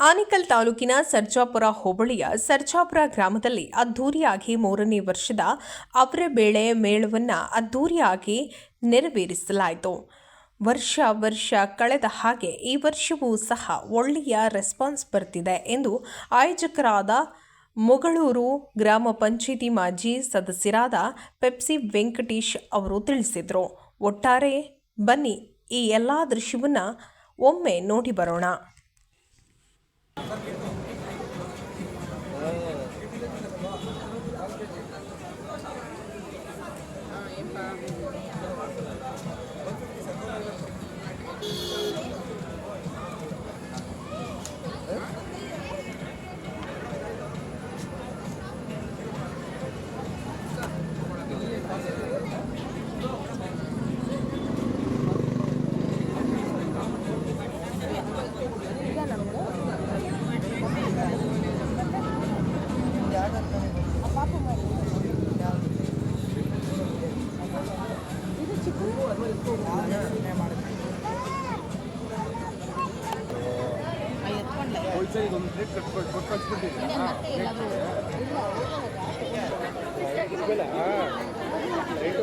ಆನಿಕಲ್ ತಾಲೂಕಿನ ಸರ್ಜಾಪುರ ಹೋಬಳಿಯ ಸರ್ಜಾಪುರ ಗ್ರಾಮದಲ್ಲಿ ಅದ್ದೂರಿಯಾಗಿ ಮೂರನೇ ವರ್ಷದ ಅವರ ಬೇಳೆ ಮೇಳವನ್ನು ಅದ್ದೂರಿಯಾಗಿ ನೆರವೇರಿಸಲಾಯಿತು. ವರ್ಷ ವರ್ಷ ಕಳೆದ ಹಾಗೆ ಈ ವರ್ಷವೂ ಸಹ ಒಳ್ಳೆಯ ರೆಸ್ಪಾನ್ಸ್ ಬರ್ತಿದೆ ಎಂದು ಆಯೋಜಕರಾದ ಮೊಗಳೂರು ಗ್ರಾಮ ಪಂಚಾಯಿತಿ ಮಾಜಿ ಸದಸ್ಯರಾದ ಪೆಪ್ಸಿ ವೆಂಕಟೇಶ್ ಅವರು ತಿಳಿಸಿದರು. ಒಟ್ಟಾರೆ ಬನ್ನಿ ಈ ಎಲ್ಲ ದೃಶ್ಯವನ್ನು ಒಮ್ಮೆ ನೋಡಿ ಬರೋಣ. Thank you. ಹೋಲ್ಸೇಲ್ ಇದೊಂದು ಪ್ಲೇಟ್ ಕಟ್ಕೊಟ್ಟು ಕೊಟ್ಟು ಕಳ್ಸ್ಬಿಟ್ಟಿದ್ದೀನಿ రేట్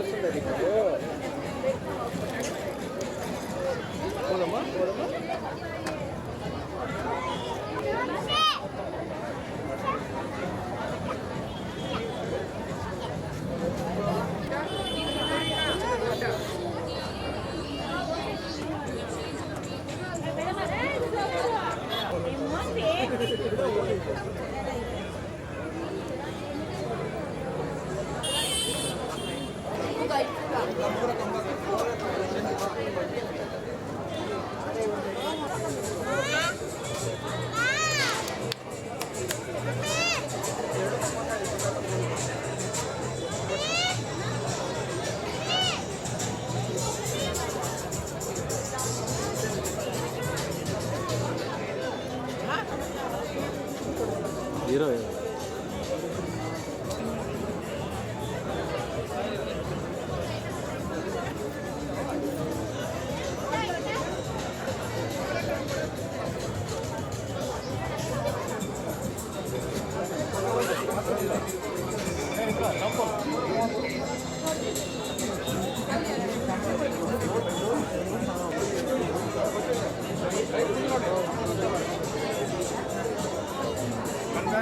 ಈಗ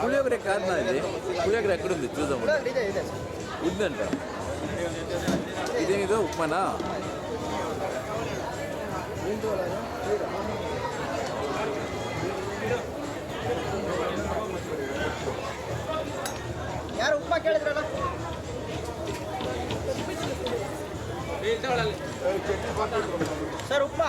పులియోగర కారణం ఇది పులియోగర ఎక్కడుంది చూద్దాం ಇದೆ ಇದೆ ಉದ್ದಂಟ ಇದೇನಿದು ಉಪ್ಮಾನ ಯಾರು ಉಪ್ಮಾ ಕೇಳಿದ್ರಲ್ಲ ಸರ್ ಉಪ್ಮಾ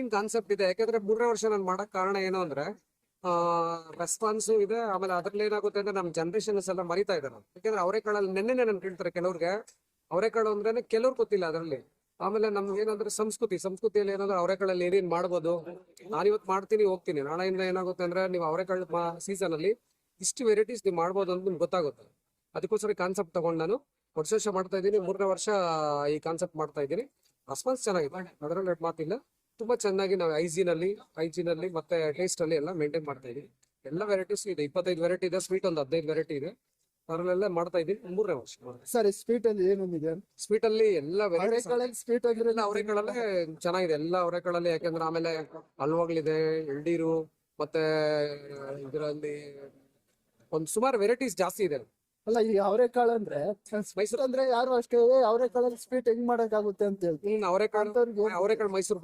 ಮೇನ್ ಕಾನ್ಸೆಪ್ಟ್ ಇದೆ. ಯಾಕಂದ್ರೆ ಮೂರನೇ ವರ್ಷ ನಾನು ಮಾಡಕ್ ಕಾರಣ ಏನು ಅಂದ್ರೆ ರೆಸ್ಪಾನ್ಸ್ ಇದೆ. ಆಮೇಲೆ ಅದ್ರಲ್ಲಿ ಏನಾಗುತ್ತೆ ಅಂದ್ರೆ ನಮ್ ಜನರೇಷನ್ಸ್ ಎಲ್ಲ ಮರಿತಾ ಇದಾರೆ. ಯಾಕಂದ್ರೆ ಅವರೆಕಾಳಲ್ಲಿ ನೆನ್ನೆ ನನ್ ಕೇಳ್ತಾರೆ ಕೆಲವ್ರಿಗೆ ಅವರೆಕಾಳು ಅಂದ್ರೆ ಕೆಲವ್ರು ಗೊತ್ತಿಲ್ಲ ಅದರಲ್ಲಿ. ಆಮೇಲೆ ನಮ್ಗೆ ಏನಂದ್ರೆ ಸಂಸ್ಕೃತಿ, ಸಂಸ್ಕೃತಿಯಲ್ಲಿ ಏನಂದ್ರೆ ಅವರೆಕಾಳಲ್ಲಿ ಏನೇನ್ ಮಾಡ್ಬೋದು ನಾನಿವತ್ತು ಮಾಡ್ತೀನಿ, ಹೋಗ್ತೀನಿ. ನಾಳೆಯಿಂದ ಏನಾಗುತ್ತೆ ಅಂದ್ರೆ ನೀವು ಅವರೆಕಾಳು ಸೀಸನ್ ಅಲ್ಲಿ ಇಷ್ಟು ವೆರೈಟೀಸ್ ನೀವು ಮಾಡ್ಬೋದು ಅಂತ ನಿಮ್ಗೆ ಗೊತ್ತಾಗುತ್ತೆ. ಅದಕ್ಕೋಸ್ಕರ ಕಾನ್ಸೆಪ್ಟ್ ತಗೊಂಡು ನಾನು ವರ್ಷ ವರ್ಷ ಮಾಡ್ತಾ ಇದ್ದೀನಿ. ಮೂರನೇ ವರ್ಷ ಈ ಕಾನ್ಸೆಪ್ಟ್ ಮಾಡ್ತಾ ಇದ್ದೀನಿ. ರೆಸ್ಪಾನ್ಸ್ ಚೆನ್ನಾಗಿದೆ. ಅದರಲ್ಲಿ ಮಾತಿಲ್ಲ. ತುಂಬಾ ಚೆನ್ನಾಗಿ ನಾವು ಐಜಿನಲ್ಲಿ ಐಜಿನಲ್ಲಿ ಮತ್ತೆ ಟೇಸ್ಟ್ ಅಲ್ಲಿ ಎಲ್ಲ ಮೇಂಟೈನ್ ಮಾಡ್ತಾ ಇದೀವಿ. ಎಲ್ಲ ವೆರೈಟೀಸ್ ಇದೆ. ಇಪ್ಪತ್ತೈದು ವೆರೈಟಿ ಇದೆ ಸ್ವೀಟ್ ಒಂದು ಹದಿನೈದು ವೆರೈಟಿ ಇದೆ. ಅದರಲ್ಲೆಲ್ಲ ಮಾಡ್ತಾ ಇದೀವಿ ಮೂರನೇ ವರ್ಷ. ಸರ್ ಸ್ವೀಟ್ ಅಲ್ಲಿ ಏನೊಂದಿದೆ ಸ್ವೀಟ್ ಅಲ್ಲಿ ಎಲ್ಲ ವೆರೈಟೀಸ್ ಅವರೆಕಾಳಲ್ಲಿ ಸ್ವೀಟ್ ಆಗಿರಲ್ಲ ಅವರೆಕಾಳಲ್ಲೇ ಚೆನ್ನಾಗಿದೆ. ಎಲ್ಲ ಅವರೆಕಾಳಲ್ಲಿ ಯಾಕಂದ್ರೆ ಆಮೇಲೆ ಹಲ್ವಾಗ್ಲಿದೆ ಎಳ್ನೀರು ಮತ್ತೆ ಇದರಲ್ಲಿ ಒಂದ್ ಸುಮಾರು ವೆರೈಟೀಸ್ ಜಾಸ್ತಿ ಇದೆ. ಅಲ್ಲ ಈ ಅವರೆಕಾಳು ಅಂದ್ರೆ ಮೈಸೂರು ಅಂದ್ರೆ ಯಾರು ಅಷ್ಟೇ ಅವರೆಕಾಳಲ್ಲಿ ಸ್ವೀಟ್ ಹೆಂಗ್ ಮಾಡಕ್ಕಾಗುತ್ತೆ ಅಂತ ಹೇಳಿ. ಹ್ಮ್ ಅವರೆಕಾಳು ಅಂಥವ್ರಿಗೆ- ಅವರೆಕಾಳು ಮೈಸೂರು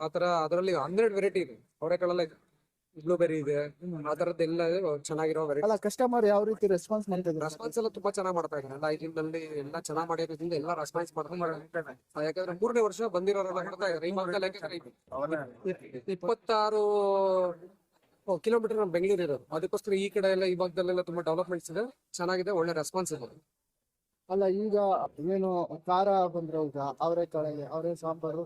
ಆತರ ಅದರಲ್ಲಿ ಹನ್ನೆರಡು ವೆರೈಟಿ ಇದೆ. ಅವರೆಕಾಳಲ್ಲ ಬ್ಲೂಬೆರಿ ಇದೆ. ಆ ತರದ್ದೆಲ್ಲ ಚೆನ್ನಾಗಿರೋ ವೆರೈಟಿ ಅಲ್ಲ ಕಸ್ಟಮರ್ ಯಾವ ರೀತಿ ರೆಸ್ಪಾನ್ಸ್ ಮಾಡ್ತಿದ್ರು ರೆಸ್ಪಾನ್ಸ್ ಎಲ್ಲ ತುಂಬಾ ಚೆನ್ನಾಗಿ ಮಾಡ್ತಾ ಇದ್ದಾರೆ. ಎಲ್ಲ ಇಲ್ಲಿಂದಲ್ಲಿ ಎಲ್ಲ ಚೆನ್ನಾಗಿ ಮಾಡಿರೋದ್ರಿಂದ ಎಲ್ಲ ರೆಸ್ಪಾನ್ಸ್ ಮಾಡ್ತಾರೆ ಯಾಕಂದ್ರೆ ಮೂರನೇ ವರ್ಷ ಬಂದಿರೋರೆಲ್ಲ ಮಾಡ್ತಾ ಇದ್ದಾರೆ. ಈ ಮಂತಲ್ಲಿ ಯಾಕಂದ್ರೆ ಇಪ್ಪತ್ತಾರು ಕಿಲೋಮೀಟರ್ ನಮ್ಮ ಬೆಂಗಳೂರು ಇರೋದು. ಅದಕ್ಕೋಸ್ಕರ ಈ ಕಡೆ ಎಲ್ಲ ಈ ಭಾಗದಲ್ಲೆಲ್ಲ ತುಂಬಾ ಡೆವಲಪ್ಮೆಂಟ್ಸ್ ಇದೆ. ಚೆನ್ನಾಗಿದೆ ಒಳ್ಳೆ ರೆಸ್ಪಾನ್ಸ್ ಇದೆ. ಅಲ್ಲ ಈಗ ಏನು ಖಾರ ಬಂದ್ರೆ ಈಗ ಅವರೆಕಾಳಲ್ಲಿ ಅವರೇ ಸಾಂಬಾರು.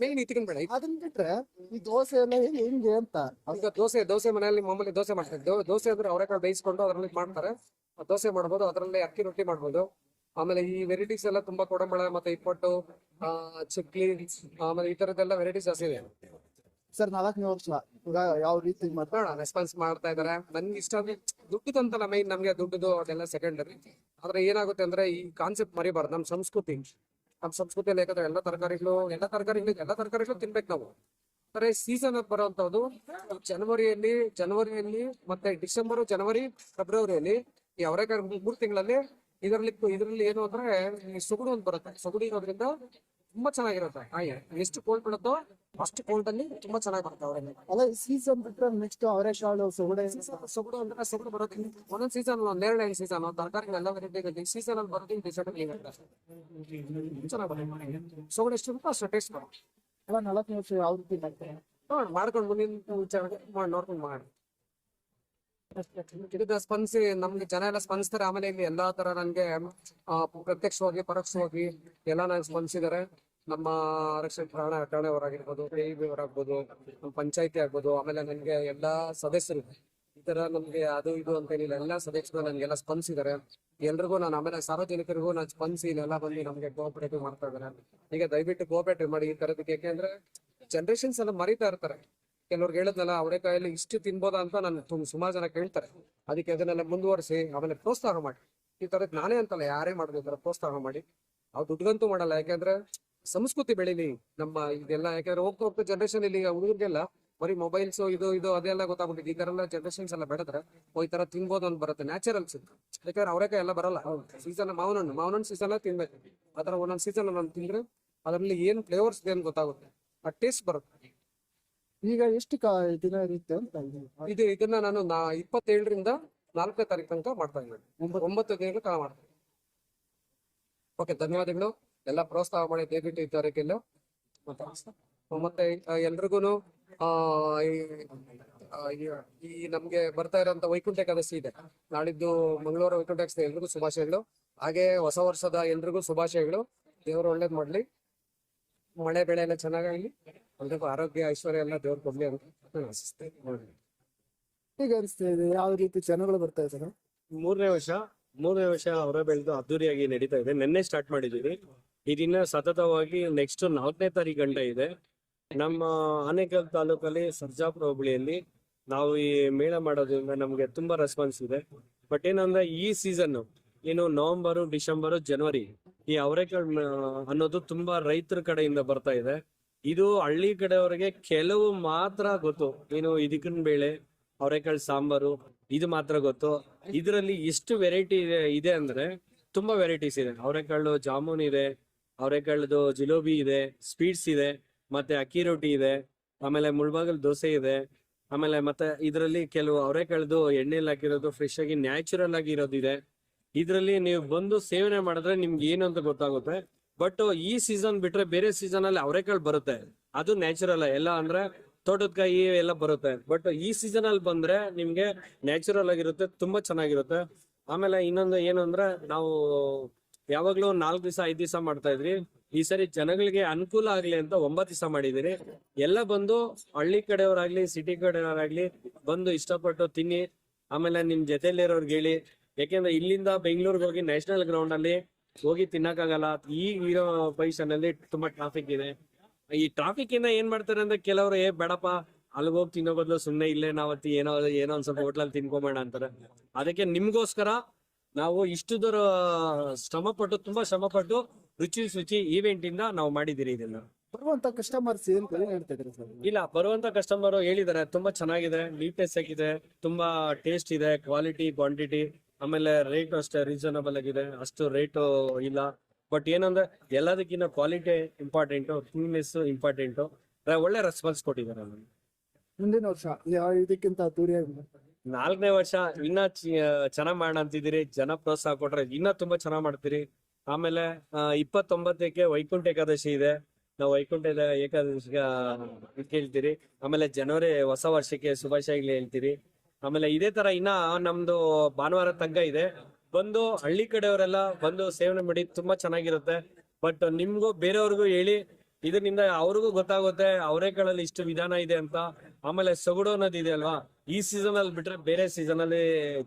ಮೇನ್ ಇತ್ತಿನ ಬೇಡ. ಅದನ್ನ ಬಿಟ್ರೆ ಈ ದೋಸೆ ಎಲ್ಲ ಹೆಂಗ್- ಹೆಂಗೆ ಅಂತ? ಈಗ ದೋಸೆ ದೋಸೆ ಮನೆಯಲ್ಲಿ ಮಾಮೂಲಿ ದೋಸೆ ಮಾಡ್ತಾರೆ. ದೋಸೆ ಅಂದ್ರೆ ಅವರೆಕಾಳು ಬೇಯಿಸ್ಕೊಂಡು ಅದರಲ್ಲಿ ಮಾಡ್ತಾರೆ. ದೋಸೆ ಮಾಡ್ಬೋದು ಅದರಲ್ಲಿ ಅಕ್ಕಿ ರೊಟ್ಟಿ ಮಾಡ್ಬೋದು. ಆಮೇಲೆ ಈ ವೆರೈಟೀಸ್ ಎಲ್ಲ ತುಂಬಾ ಕೊಡಂಬಳ ಮತ್ತೆ ಇಪ್ಪಟ್ಟು ಆ ಚಕ್ಲಿ ಆಮೇಲೆ ಈ ತರದ್ದೆಲ್ಲ ವೆರೈಟೀಸ್ ಜಾಸ್ತಿ ಇದೆ. ಸರ್ ನಾಲ್ಕನೇ ವರ್ಷ ಈಗ ಯಾವ ರೀತಿ ಮಾಡ್ತಾರೆ ನೋಡೋಣ ರೆಸ್ಪಾನ್ಸ್ ಮಾಡ್ತಾ ಇದಾರೆ ನನ್ಗೆ ಇಷ್ಟ ದುಡ್ಡು ಅಂತಲ್ಲ ಮೈನ್ ನಮ್ಗೆ ದುಡ್ಡುದು ಅದೆಲ್ಲ ಸೆಕೆಂಡರಿ ಆದ್ರೆ ಏನಾಗುತ್ತೆ ಅಂದ್ರೆ ಈ ಕಾನ್ಸೆಪ್ಟ್ ಮರಿಬಾರ್ದು. ನಮ್ ಸಂಸ್ಕೃತಿ. ನಮ್ ಸಂಸ್ಕೃತಿ ಯಾಕಂದ್ರೆ ಎಲ್ಲ ತರಕಾರಿಗಳು ಎಲ್ಲ ತರಕಾರಿಗಳು ಎಲ್ಲ ತರಕಾರಿಗಳು ತಿನ್ಬೇಕು ನಾವು. ಅಂದ್ರೆ ಸೀಸನ್ ಬರುವಂತದ್ದು ಜನವರಿಯಲ್ಲಿ ಜನವರಿಯಲ್ಲಿ ಮತ್ತೆ ಡಿಸೆಂಬರ್, ಜನವರಿ, ಫೆಬ್ರವರಿಯಲ್ಲಿ ಈ ಅವರೇಕಾಯಿ ಮೂರ್ ತಿಂಗಳಲ್ಲಿ ಇದರಲ್ಲಿ ಇದರಲ್ಲಿ ಏನು ಅಂದ್ರೆ ಸೊಗಡು ಅಂತ ಬರುತ್ತೆ. ಸೊಗಡು ಇರೋದ್ರಿಂದ ತುಂಬಾ ಚೆನ್ನಾಗಿರುತ್ತೆ. ಹಾಗೆ ಎಷ್ಟು ಕೋಲ್ಡ್ ಬಿಡುತ್ತೋ ಅಷ್ಟು ಕೋಲ್ಡ್ ಅಲ್ಲಿ ತುಂಬಾ ಚೆನ್ನಾಗಿ ಬರುತ್ತೆ ಅವರಲ್ಲಿ ಅಲ್ಲ ಸೀಸನ್ ಬಿಟ್ರೆ ನೆಕ್ಸ್ಟ್ ಅವರೆಕಾಳು ಸೊಗಡೆ ಸೊಗಡು ಅಂದ್ರೆ ಸೊಗಡು ಬರುತ್ತೆ. ಒಂದೊಂದ್ ಸೀಸನ್ ನೇರಳೆ ಐದು ಸೀಸನ್ ತರಕಾರಿ ಎಲ್ಲ ವೆರೈಟಿ ಸೀಸನ್ ಅಲ್ಲಿ ಬರೋದು ಡಿಸೈಡ್ ಚೆನ್ನಾಗಿ ಬರುತ್ತೆ. ಸೊಗಡು ಎಷ್ಟು ಇರುತ್ತೋ ಅಷ್ಟು ಟೇಸ್ಟ್ ಬರುತ್ತೆ. ಎಲ್ಲ ನಲವತ್ತು ವರ್ಷ ಯಾವ ರೀತಿ ಮಾಡ್ತಾರೆ ನೋಡಿ ಮಾಡ್ಕೊಂಡು ಮುಂದಿನ ವಿಚಾರ ಮಾಡಿ ನೋಡ್ಕೊಂಡು ಮಾಡಿ ಸ್ಪಂದಿಸಿ ನಮ್ಗೆ ಜನ ಎಲ್ಲ ಸ್ಪಂದಿಸ್ತಾರೆ. ಆಮೇಲೆ ಇಲ್ಲಿ ಎಲ್ಲಾ ತರ ನನ್ಗೆ ಪ್ರತ್ಯಕ್ಷವಾಗಿ, ಪರೋಕ್ಷವಾಗಿ ಎಲ್ಲ ನಂಗೆ ಸ್ಪಂದಿಸಿದ್ದಾರೆ. ನಮ್ಮ ಆರಕ್ಷಕರ ಪ್ರಾಣ ಠಾಣೆಯವರಾಗಿರ್ಬೋದು ಕೆ ಅವರಾಗ್ಬೋದು ನಮ್ಮ ಪಂಚಾಯತಿ ಆಗ್ಬೋದು, ಆಮೇಲೆ ನನ್ಗೆ ಎಲ್ಲಾ ಸದಸ್ಯರು ಈ ತರ ನಮ್ಗೆ ಅದು ಇದು ಅಂತ ಏನಿಲ್ಲ. ಎಲ್ಲಾ ಸದಸ್ಯರು ನನ್ಗೆಲ್ಲ ಸ್ಪಂದಿಸಿದ್ದಾರೆ. ಎಲ್ರಿಗೂ ನಾನು ಆಮೇಲೆ ಸಾರ್ವಜನಿಕರಿಗೂ ನಾನು ಸ್ಪಂದಿಸಿ ಇಲ್ಲೆಲ್ಲ ಬಂದು ನಮ್ಗೆ ಕೋಆಪರೇಟಿವ್ ಮಾಡ್ತಾ ಇದ್ದಾರೆ. ಈಗ ದಯವಿಟ್ಟು ಕೋಆಪರೇಟಿವ್ ಮಾಡಿ ಈ ತರದಕ್ಕೆ. ಯಾಕೆಂದ್ರೆ ಜನರೇಷನ್ಸ್ ಎಲ್ಲ ಮರಿತಾ ಇರ್ತಾರೆ. ಕೆಲವ್ರಿಗೆ ಹೇಳಿದ್ನಲ್ಲ ಅವರೆಕಾಯಲ್ಲಿ ಇಷ್ಟು ತಿನ್ಬೋದಾ ಅಂತ ನಾನು ತುಂಬ ಸುಮಾರು ಜನ ಕೇಳ್ತಾರೆ. ಅದಕ್ಕೆ ಅದನ್ನೆಲ್ಲ ಮುಂದುವರಿಸಿ, ಆಮೇಲೆ ಪ್ರೋತ್ಸಾಹ ಮಾಡಿ. ಈ ತರದ್ ನಾನೇ ಅಂತಲ್ಲ, ಯಾರೇ ತರ ಪ್ರೋತ್ಸಾಹ ಮಾಡಿ. ಅವ್ರು ದುಡ್ಗಂತೂ ಮಾಡಲ್ಲ, ಯಾಕಂದ್ರೆ ಸಂಸ್ಕೃತಿ ಬೆಳಿಲಿ ನಮ್ಮ ಇದೆಲ್ಲ, ಯಾಕಂದ್ರೆ ಹೋಗ್ತಾ ಹೋಗ್ತಾ ಜನರೇಷನ್ ಇಲ್ಲಿ ಹುಡುಗರಿಗೆಲ್ಲ ಬರೀ ಮೊಬೈಲ್ಸ್ ಇದು ಇದು, ಅದೆಲ್ಲ ಗೊತ್ತಾಗ್ಬಿಟ್ಟಿದೆ. ಈ ತರ ಎಲ್ಲ ಜನರೇಷನ್ಸ್ ಎಲ್ಲ ಬೆಳೆದ್ರೆ ಈ ತರ ತಿನ್ಬೋದು ಅಂತ ಬರುತ್ತೆ ನ್ಯಾಚುರಲ್ಸ್ ಯಾಕಂದ್ರೆ ಅವರೇಕಾಯಿ ಎಲ್ಲ ಬರಲ್ಲ. ಸೀಸನ್ ಮಾವನಣ್ಣು ಮಾವನಣ್ಣು ಸೀಸನ್ ತಿನ್ಬೇಕು. ಆ ತರ ಒಂದೊಂದು ಸೀಸನ್ ನಾನು ತಿಂದ್ರೆ ಅದರಲ್ಲಿ ಏನ್ ಫ್ಲೇವರ್ಸ್ ಏನು ಗೊತ್ತಾಗುತ್ತೆ. ಆ ಟೇಸ್ಟ್ ಬರುತ್ತೆ. ಈಗ ಎಷ್ಟು ಕಾ ದಿನ ಇರುತ್ತೆ ಅಂತ ಇದೆ. ಇದು ಇದನ್ನ ನಾನು ನಾ ಇಪ್ಪತ್ತೇಳರಿಂದ ನಾಲ್ಕನೇ ತಾರೀಕು ತನಕ ಮಾಡ್ತಾ ಇದ್ದೀನಿ. ಒಂಬತ್ತು ದಿನಗಳು ಕಾಲ ಮಾಡ್ತೀನಿ. ಓಕೆ ಧನ್ಯವಾದಗಳು. ಎಲ್ಲ ಪ್ರೋತ್ಸಾಹ ಮಾಡಿ ದಯವಿಟ್ಟು ಇದ್ದವರಿಗೆಲ್ಲ ಮತ್ತೆ ಎಲ್ರಿಗೂ ಈ ನಮ್ಗೆ ಬರ್ತಾ ಇರೋಂತ ವೈಕುಂಠ ಏಕಾದಶಿ ಇದೆ. ನಾಳಿದ್ದು ಮಂಗಳವಾರ ವೈಕುಂಠ ಏಕಾದಶಿ ಎಲ್ರಿಗೂ ಶುಭಾಶಯಗಳು. ಹಾಗೆ ಹೊಸ ವರ್ಷದ ಎಲ್ರಿಗೂ ಶುಭಾಶಯಗಳು. ದೇವರು ಒಳ್ಳೇದ್ ಮಾಡ್ಲಿ. ಮಳೆ ಬೆಳೆ ಎಲ್ಲ ಚೆನ್ನಾಗಾಗ್ಲಿ ಎಲ್ರಿಗೂ ಆರೋಗ್ಯ ಐಶ್ವರ್ಯ ಎಲ್ಲ ದೇವ್ರು ಕೊಡ್ಲಿ ಅಂತ ನಾನು ಆಶಿಸ್ತೇನೆ ಹೇಗೆ ಅನಿಸ್ತಾ ಇದೆ? ಯಾವ ರೀತಿ ಜನಗಳು ಬರ್ತಾ ಇದ್ದಾರೆ? ಮೂರನೇ ವರ್ಷ ಮೂರನೇ ವರ್ಷ ಅವರೇ ಬೆಳೆದು ಅದ್ದೂರಿಯಾಗಿ ನಡೀತಾ ಇದೆ. ನಿನ್ನೆ ಸ್ಟಾರ್ಟ್ ಮಾಡಿದೀವಿ ಇದನ್ನ ಸತತವಾಗಿ ನೆಕ್ಸ್ಟ್ ನಾಲ್ಕನೇ ತಾರೀಕು ಗಂಟೆ ಇದೆ. ನಮ್ಮ ಆನೇಕಲ್ ತಾಲೂಕಲ್ಲಿ ಸರ್ಜಾಪುರ ಹೋಬಳಿಯಲ್ಲಿ ನಾವು ಈ ಮೇಳ ಮಾಡೋದ್ರಿಂದ ನಮ್ಗೆ ತುಂಬಾ ರೆಸ್ಪಾನ್ಸ್ ಇದೆ. ಬಟ್ ಏನಂದ್ರೆ ಈ ಸೀಸನ್ ಏನು ನವೆಂಬರ್, ಡಿಸೆಂಬರ್, ಜನವರಿ ಈ ಅವರೆಕಾಳು ಅನ್ನೋದು ತುಂಬಾ ರೈತರ ಕಡೆಯಿಂದ ಬರ್ತಾ ಇದೆ. ಇದು ಹಳ್ಳಿ ಕಡೆಯವರಿಗೆ ಕೆಲವು ಮಾತ್ರ ಗೊತ್ತು. ಏನು ಇದಕ್ಕಿನ ಬೇಳೆ, ಅವರೆಕಾಳು ಸಾಂಬಾರು, ಇದು ಮಾತ್ರ ಗೊತ್ತು. ಇದರಲ್ಲಿ ಎಷ್ಟು ವೆರೈಟಿ ಇದೆ ಇದೆ ಅಂದ್ರೆ ತುಂಬಾ ವೆರೈಟೀಸ್ ಇದೆ. ಅವರೆಕಾಳು ಜಾಮೂನ್ ಇದೆ, ಅವರೆಕಾಳದು ಜಿಲೋಬಿ ಇದೆ, ಸ್ವೀಟ್ಸ್ ಇದೆ, ಮತ್ತೆ ಅಕ್ಕಿ ರೊಟ್ಟಿ ಇದೆ, ಆಮೇಲೆ ಮುಳ್ಬಾಗಲ್ ದೋಸೆ ಇದೆ, ಆಮೇಲೆ ಮತ್ತೆ ಇದರಲ್ಲಿ ಕೆಲವು ಅವರೆಕಾಳದು ಎಣ್ಣೆಲಿ ಹಾಕಿರೋದು ಫ್ರೆಶ್ ಆಗಿ ನ್ಯಾಚುರಲ್ ಆಗಿ ಇರೋದಿದೆ. ಇದರಲ್ಲಿ ನೀವು ಬಂದು ಸೇವನೆ ಮಾಡಿದ್ರೆ ನಿಮ್ಗೆ ಏನು ಅಂತ ಗೊತ್ತಾಗುತ್ತೆ. ಬಟ್ ಈ ಸೀಸನ್ ಬಿಟ್ರೆ ಬೇರೆ ಸೀಸನ್ ಅಲ್ಲಿ ಅವರೆಕಾಳು ಬರುತ್ತೆ. ಅದು ನ್ಯಾಚುರಲ್ ಎಲ್ಲ ಅಂದ್ರೆ ತೋಟದಕಾಯಿ ಎಲ್ಲ ಬರುತ್ತೆ. ಬಟ್ ಈ ಸೀಸನ್ ಅಲ್ಲಿ ಬಂದ್ರೆ ನಿಮ್ಗೆ ನ್ಯಾಚುರಲ್ ಆಗಿರುತ್ತೆ, ತುಂಬಾ ಚೆನ್ನಾಗಿರುತ್ತೆ. ಆಮೇಲೆ ಇನ್ನೊಂದು ಏನು ಅಂದ್ರೆ ನಾವು ಯಾವಾಗ್ಲೂ ನಾಲ್ಕು ದಿವಸ, ಐದ್ ದಿವಸ ಮಾಡ್ತಾ ಇದ್ರಿ. ಈ ಸರಿ ಜನಗಳಿಗೆ ಅನುಕೂಲ ಆಗ್ಲಿ ಅಂತ ಒಂಬತ್ತು ದಿವಸ ಮಾಡಿದಿರಿ. ಎಲ್ಲ ಬಂದು ಹಳ್ಳಿ ಕಡೆಯವರಾಗ್ಲಿ ಸಿಟಿ ಕಡೆಯವರಾಗ್ಲಿ ಬಂದು ಇಷ್ಟಪಟ್ಟು ತಿನ್ನಿ. ಆಮೇಲೆ ನಿಮ್ ಜೊತೆಲಿರೋರ್ಗೆ ಹೇಳಿ ಯಾಕೆಂದ್ರೆ ಇಲ್ಲಿಂದ ಬೆಂಗಳೂರಿಗೆ ಹೋಗಿ ನ್ಯಾಷನಲ್ ಗ್ರೌಂಡ್ ಅಲ್ಲಿ ಹೋಗಿ ತಿನ್ನಕ್ಕಾಗಲ್ಲ. ಈ ಇರೋ ಪೊಸಿಷನ್ ಅಲ್ಲಿ ತುಂಬಾ ಟ್ರಾಫಿಕ್ ಇದೆ. ಈ ಟ್ರಾಫಿಕ್ ಇಂದ ಏನ್ ಮಾಡ್ತಾರೆ ಅಂದ್ರೆ ಕೆಲವರು ಏ ಬೇಡಪ್ಪ ಅಲ್ಲಿಗೆ ಹೋಗಿ ತಿನ್ನೋ ಬದಲು ಸುಮ್ನೆ ಇಲ್ಲೇ ನಾವತ್ತಿ ಏನೋ ಏನೋ ಒಂದ್ ಸ್ವಲ್ಪ ಹೋಟ್ಲಲ್ಲಿ ತಿನ್ಕೊಂಬೇಡ ಅಂತಾರೆ. ಅದಕ್ಕೆ ನಿಮ್ಗೋಸ್ಕರ ನಾವು ಇಷ್ಟು ದೂರ ಶ್ರಮ ಪಟ್ಟು ತುಂಬಾ ಶ್ರಮ ಪಟ್ಟು ರುಚಿ ಶುಚಿ ಈವೆಂಟ್ ಇಂದ ನಾವು ಮಾಡಿದಿರಿ ಇದನ್ನ. ಬರುವಂತ ಕಸ್ಟಮರ್ಸ್ ಏನ್ ಏನ್ ಹೇಳ್ತಾ ಇದ್ದಾರೆ ಸರ್? ಇಲ್ಲ ಬರುವಂತ ಕಸ್ಟಮರ್ ಹೇಳಿದ್ದಾರೆ ತುಂಬಾ ಚೆನ್ನಾಗಿದೆ ನೀಟ್ನೆಸ್ ಆಗಿದೆ ತುಂಬಾ ಟೇಸ್ಟ್ ಇದೆ ಕ್ವಾಲಿಟಿ ಕ್ವಾಂಟಿಟಿ ಆಮೇಲೆ ರೇಟ್ ಅಷ್ಟೇ ರೀಸನಬಲ್ ಆಗಿದೆ. ಅಷ್ಟು ರೇಟ್ ಇಲ್ಲ. ಬಟ್ ಏನಂದ್ರೆ ಎಲ್ಲದಕ್ಕಿಂತ ಕ್ವಾಲಿಟಿ ಇಂಪಾರ್ಟೆಂಟ್ ಕ್ಲೀನ್ನೆಸ್ ಇಂಪಾರ್ಟೆಂಟ್ ಒಳ್ಳೆ ರೆಸ್ಪಾನ್ಸ್ ಕೊಟ್ಟಿದ್ದಾರೆ ನಮ್ಗೆ. ಮುಂದಿನ ವರ್ಷ ಯಾವ ಇದಕ್ಕಿಂತ ಅದ್ದೂರಿಯಾಗಿ ಮಾಡ್ತಾರೆ. ನಾಲ್ಕನೇ ವರ್ಷ ಇನ್ನ ಚೆನ್ನಾಗ್ ಮಾಡೋಣ ಅಂತಿದ್ದೀರಿ. ಜನ ಪ್ರೋತ್ಸಾಹ ಕೊಟ್ರೆ ಇನ್ನ ತುಂಬಾ ಚೆನ್ನಾಗ್ ಮಾಡ್ತೀರಿ. ಆಮೇಲೆ ಇಪ್ಪತ್ತೊಂಬತ್ತಕ್ಕೆ ವೈಕುಂಠ ಏಕಾದಶಿ ಇದೆ. ನಾವು ವೈಕುಂಠ ಏಕಾದಶಿಗೆ ಕೇಳ್ತೀರಿ. ಆಮೇಲೆ ಜನವರಿ ಹೊಸ ವರ್ಷಕ್ಕೆ ಶುಭಾಶಯಗಳು ಹೇಳ್ತೀರಿ. ಆಮೇಲೆ ಇದೇ ತರ ಇನ್ನ ನಮ್ದು ಭಾನುವಾರ ತಗ್ಗ ಇದೆ. ಬಂದು ಹಳ್ಳಿ ಕಡೆಯವರೆಲ್ಲ ಬಂದು ಸೇವನೆ ಮಾಡಿ ತುಂಬಾ ಚೆನ್ನಾಗಿರುತ್ತೆ. ಬಟ್ ನಿಮ್ಗೂ ಬೇರೆಯವ್ರಿಗೂ ಹೇಳಿ ಇದರಿಂದ ಅವ್ರಿಗೂ ಗೊತ್ತಾಗುತ್ತೆ ಅವರೇಕಾಳಲ್ಲಿ ಇಷ್ಟು ವಿಧಾನ ಇದೆ ಅಂತ. ಆಮೇಲೆ ಸೊಗಡು ಅನ್ನೋದು ಇದೆ ಅಲ್ವಾ? ಈ ಸೀಸನ್ ಅಲ್ಲಿ ಬಿಟ್ರೆ ಬೇರೆ ಸೀಸನ್ ಅಲ್ಲಿ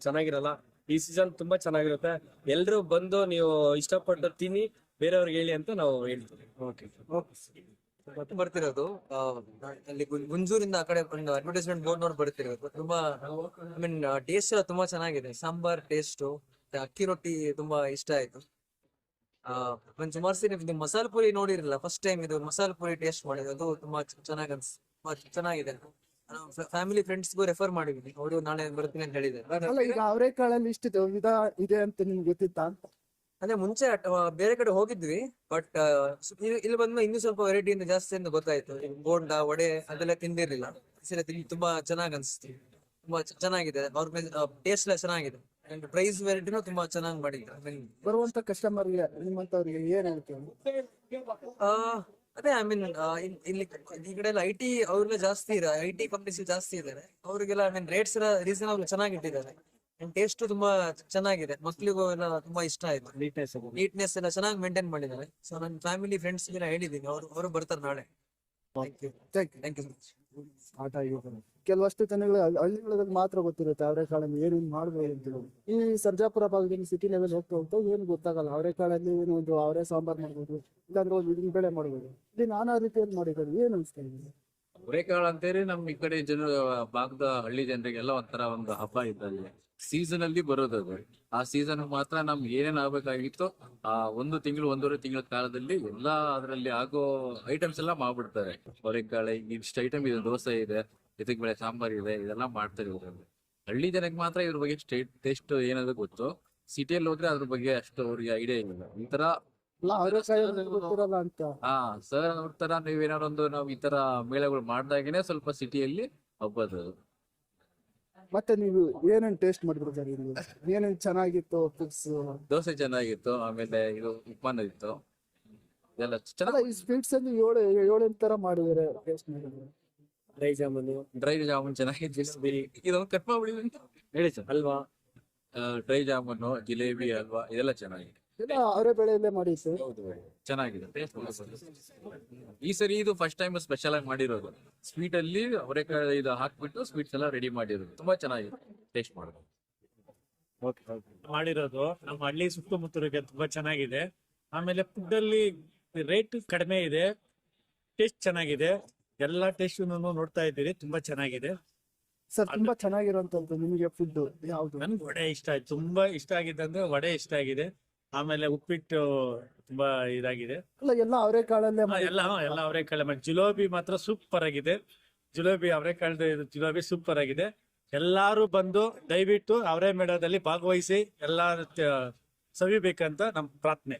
ಚೆನ್ನಾಗಿರಲ್ಲ. ಈ ಸೀಸನ್ ತುಂಬಾ ಚೆನ್ನಾಗಿರುತ್ತೆ. ಎಲ್ರು ಬಂದು ನೀವು ಇಷ್ಟಪಟ್ಟು ತಿನ್ನಿ ಬೇರೆಯವ್ರಿಗೆ ಹೇಳಿ ಅಂತ ನಾವು ಹೇಳ್ತೀವಿ. ಓಕೆ ಬರ್ತಿರೋದು. ಅಲ್ಲಿ ಗುಂಜೂರಿಂದ ಆ ಕಡೆ ಒಂದು ಅಡ್ವರ್ಟೈಸ್ಮೆಂಟ್ ಬೋರ್ಡ್ ನೋಡಿ ಬರ್ತಿರೋದು. ತುಂಬಾ ಐ ಮೀನ್ ಟೇಸ್ಟ್ ಎಲ್ಲ ತುಂಬಾ ಚೆನ್ನಾಗಿದೆ. ಸಾಂಬಾರ್ ಟೇಸ್ಟ್ ಅಕ್ಕಿ ರೊಟ್ಟಿ ತುಂಬಾ ಇಷ್ಟ ಆಯ್ತು. ಒಂದ್ ಸುಮಾರು ಸರಿ ಇದು ಮಸಾಲ ಪುರಿ ನೋಡಿರಲಿಲ್ಲ ಫಸ್ಟ್ ಟೈಮ್ ಇದು ಮಸಾಲ ಪುರಿ ಟೇಸ್ಟ್ ಮಾಡಿದ್ರು ಅದು ತುಂಬಾ ಚೆನ್ನಾಗಿ ಅನ್ಸ್ ಚೆನ್ನಾಗಿದೆ ಫ್ಯಾಮಿಲಿ ಫ್ರೆಂಡ್ಸ್ಗೂ ರೆಫರ್ ಮಾಡಿದೀನಿ ಅವರು ನಾಳೆ ಬರ್ತೀನಿ ಅಂತ ಹೇಳಿದ್ದಾರೆ. ಅವರೆಕಾಳಲ್ಲಿ ಇಷ್ಟು ವಿಧ ಇದೆ ಅಂತ ನಿಮ್ಗೆ ಗೊತ್ತಿತ್ತಾ? ಅಂದ್ರೆ ಮುಂಚೆ ಬೇರೆ ಕಡೆ ಹೋಗಿದ್ವಿ ಬಟ್ ಇಲ್ಲಿ ಬಂದ್ಮೇಲೆ ಇನ್ನೂ ಸ್ವಲ್ಪ ವೆರೈಟಿ ಇಂದ ಜಾಸ್ತಿ ಅಂತ ಗೊತ್ತಾಯ್ತು. ಬೋಂಡಾ ವಡೆ ಅದೆಲ್ಲ ತಿಂದಿರ್ಲಿಲ್ಲ. ತಿಂದು ತುಂಬಾ ಚೆನ್ನಾಗಿ ಅನ್ಸುತ್ತೆ ತುಂಬಾ ಚೆನ್ನಾಗಿದೆ. ಅವ್ರ ಟೇಸ್ಟ್ ಎಲ್ಲ ಚೆನ್ನಾಗಿದೆ. ಅಂಡ್ ಪ್ರೈಸ್ ವೆರೈಟಿನೂ ತುಂಬಾ ಚೆನ್ನಾಗಿ ಮಾಡಿದ್ದಾರೆ ಬರುವಂತ ನಿಮ್ಮಂತವ್ರಿಗೆ ಏನ್ ಆ, ಅದೇ ಐ ಮೀನ್ ಇಲ್ಲಿ ಈ ಕಡೆ ಎಲ್ಲ ಐ ಟಿ ಅವ್ರಿಗೆ ಜಾಸ್ತಿ ಇದೆ ಐ ಟಿ ಕಂಪ್ನೀಸ್ ಜಾಸ್ತಿ ಇದ್ದಾರೆ ಅವ್ರಿಗೆಲ್ಲ ಐ ಮೀನ್ ರೇಟ್ಸ್ ಎಲ್ಲ ರೀಸನಬಲ್ ಚೆನ್ನಾಗಿ ಇಟ್ಟಿದ್ದಾರೆ. ಟೇಸ್ಟ್ ತುಂಬಾ ಚೆನ್ನಾಗಿದೆ. ಮಕ್ಳಿಗೂ ಎಲ್ಲ ತುಂಬಾ ಇಷ್ಟ ಆಯ್ತು. ನೀಟ್ನೆಸ್ ನೀಟ್ನೆಸ್ ಎಲ್ಲ ಚೆನ್ನಾಗಿ ಮೇಂಟೈನ್ ಮಾಡಿದ್ದಾರೆ. ಸೊ ನನ್ನ ಫ್ಯಾಮಿಲಿ ಫ್ರೆಂಡ್ಸ್ ಎಲ್ಲ ಹೇಳಿದೀನಿ ಅವರು ಅವರು ಬರ್ತಾರೆ ನಾಳೆ. ಥ್ಯಾಂಕ್ ಯು ಆಟ ಕೆಲವಷ್ಟು ಜನಗಳು ಹಳ್ಳಿ- ಹಳ್ಳಿಗಳಲ್ಲಿ ಮಾತ್ರ ಗೊತ್ತಿರುತ್ತೆ ಅವರೆಕಾಳಲ್ಲಿ ಏನೇನು ಮಾಡ್ಬೋದು ಅಂತ ಹೇಳಿ. ಈ ಸರ್ಜಾಪುರ ಭಾಗದಲ್ಲಿ ಸಿಟಿ ಲೆವೆಲ್ ಹೋಗ್ತಾ ಹೋಗ್ತಾ ಏನು ಗೊತ್ತಾಗಲ್ಲ. ಅವರೆಕಾಳಲ್ಲಿ ಏನು ಒಂದು ಅವರೇ ಸಾಂಬಾರ್ ಮಾಡ್ಬೋದು. ಇಲ್ಲಾಂದ್ರೆ ಒಂದು ಇದನ್ನ ಬೇಳೆ ಮಾಡ್ಬೋದು. ಇಲ್ಲಿ ನಾನಾ ರೀತಿಯಲ್ಲಿ ಮಾಡಿದ್ದಾರೆ. ಏನು ಅನಿಸ್ತಾ ಇದೆ? ಅವರೆಕಾಳು ಅಂತೇಳಿ ನಮ್ ಈ ಕಡೆ ಜನ ಭಾಗದ ಹಳ್ಳಿ ಜನರಿಗೆಲ್ಲ ಒಂಥರ ಒಂದು ಹಬ್ಬ ಇದ್ದಲ್ಲಿ ಸೀಸನ್ ಅಲ್ಲಿ ಬರೋದು ಅದು. ಆ ಸೀಸನ್ ಮಾತ್ರ ನಮ್ಗೆ ಏನೇನ್ ಆಗ್ಬೇಕಾಗಿತ್ತು ಆ ಒಂದು ತಿಂಗಳು, ಒಂದೂವರೆ ತಿಂಗಳ ಕಾಲದಲ್ಲಿ ಎಲ್ಲಾ ಅದ್ರಲ್ಲಿ ಆಗೋ ಐಟಮ್ಸ್ ಎಲ್ಲ ಮಾಡ್ಬಿಡ್ತಾರೆ. ಹೊರೆಕಾಳೆ ಇಷ್ಟು ಐಟಮ್ ಇದೆ, ದೋಸೆ ಇದೆ ಇದಕ್ ಬೆಳೆ ಸಾಂಬಾರ್ ಇದೆ, ಇದೆಲ್ಲ ಮಾಡ್ತಾರೆ ಇವ್ರಲ್ಲಿ. ಹಳ್ಳಿ ಜನಕ್ಕೆ ಮಾತ್ರ ಇವ್ರ ಬಗ್ಗೆ ಸ್ಟೇಟ್ ಟೇಸ್ಟ್ ಏನಾದ್ರು ಗೊತ್ತು ಸಿಟಿಯಲ್ಲಿ ಹೋದ್ರೆ ಅದ್ರ ಬಗ್ಗೆ ಅಷ್ಟು ಅವ್ರಿಗೆ ಐಡಿಯಾ ಇಲ್ಲ. ಈ ಗೊತ್ತಿರಲ್ಲ ಅಂತ. ಹಾ ಸರ್ ನೋಡ್ತಾರ ತರ ನೀವೇನಾದ್ರು ಒಂದು ನಾವು ಈ ತರ ಮೇಳಗಳು ಮಾಡ್ದಾಗೇನೆ ಸ್ವಲ್ಪ ಸಿಟಿಯಲ್ಲಿ ಹಬ್ಬದ ಮತ್ತೆ ನೀವು ಏನೇನ್ ಟೇಸ್ಟ್ ಮಾಡಿದ್ರು ಸರ್ ಇಲ್ಲಿ? ಏನೇನ್ ಚೆನ್ನಾಗಿತ್ತು ಫುಡ್ಸ್ ದೋಸೆ ಚೆನ್ನಾಗಿತ್ತು ಆಮೇಲೆ ಇದು ಉಪ್ಮಾನ ಇತ್ತು ಇದೆಲ್ಲ ಅಲ್ಲ ಚೆನ್ನಾಗಿ ಈ ಸ್ವೀಟ್ಸ್ ಅಲ್ಲಿ ಏಳು ಏಳೆಂಟು ತರ ಮಾಡಿದ್ದಾರೆ taste dry jamun dry jamun ಚೆನ್ನಾಗಿತ್ತು. ಇದೊಂದು ಕಟ್ ಮಾಡ್ಬಿಡಿ ಅಂತ? ಹೇಳಿ ಸರ್. ಹಲ್ವಾ ಡ್ರೈ ಜಾಮೂನು ಜಿಲೇಬಿ ಹಲ್ವಾ ಇದೆಲ್ಲ ಚೆನ್ನಾಗಿದೆ ಎಲ್ಲ ಅವರೇ ಬೆಳೆಯಲ್ಲೇ ಮಾಡಿತ್ತು ಚೆನ್ನಾಗಿದೆ. Taste. ಈ ಸರಿ ಇದು ಫಸ್ಟ್ ಟೈಮ್ ಸ್ಪೆಷಲ್ ಆಗಿ ಮಾಡಿರೋದು. ಸ್ವೀಟ್ ಅಲ್ಲಿ ಅವರೇಕಾಯಿ ಇದು ಹಾಕ್ಬಿಟ್ಟು ಸ್ವೀಟ್ಸ್ ಎಲ್ಲ ರೆಡಿ ಮಾಡಿರೋದು. ತುಂಬಾ ಚೆನ್ನಾಗಿದೆ. ಟೇಸ್ಟ್ ಮಾಡೋದು. ಮಾಡಿರೋದು. ನಮ್ಮ ಹಳ್ಳಿ ಸುತ್ತಮುತ್ತಲಿಗೆ ತುಂಬಾ ಚೆನ್ನಾಗಿದೆ. ಆಮೇಲೆ ಫುಡ್ ಅಲ್ಲಿ ರೇಟ್ ಕಡಿಮೆ ಇದೆ. ಟೇಸ್ಟ್ ಚೆನ್ನಾಗಿದೆ. ಎಲ್ಲಾ ಟೇಸ್ಟ್ ನೋಡ್ತಾ ಇದ್ದೀರಿ. ತುಂಬಾ ಚೆನ್ನಾಗಿದೆ. ಸರ್ ತುಂಬಾ ಚೆನ್ನಾಗಿರುವಂತದ್ದು ನಿಮಗೆ ಫುಡ್ ಯಾವ್ದು? ನನ್ಗೆ ವಡೆ ಇಷ್ಟ ಆಯ್ತು. ತುಂಬಾ ಇಷ್ಟ ಆಗಿದೆ ಅಂದ್ರೆ ವಡೆ ಇಷ್ಟ ಆಗಿದೆ. ಆಮೇಲೆ ಉಪ್ಪಿಟ್ಟು ತುಂಬಾ ಇದಾಗಿದೆ. ಅಲ್ಲ ಎಲ್ಲ ಅವರೆಕಾಳಲ್ಲೇ ಹಾ, ಎಲ್ಲ ಹಾ, ಎಲ್ಲ ಅವರೆಕಾಳು ಮಾಡಿ. ಜಿಲೇಬಿ ಮಾತ್ರ ಸೂಪರ್ ಆಗಿದೆ. ಜಿಲೇಬಿ ಇದು ಜಿಲೇಬಿ ಸೂಪರ್ ಆಗಿದೆ. ಎಲ್ಲಾರು ಬಂದು ದಯವಿಟ್ಟು ಅವರೇ ಮೇಳದಲ್ಲಿ ಭಾಗವಹಿಸಿ ಎಲ್ಲ ಸವಿಬೇಕಂತ ನಮ್ ಪ್ರಾರ್ಥನೆ.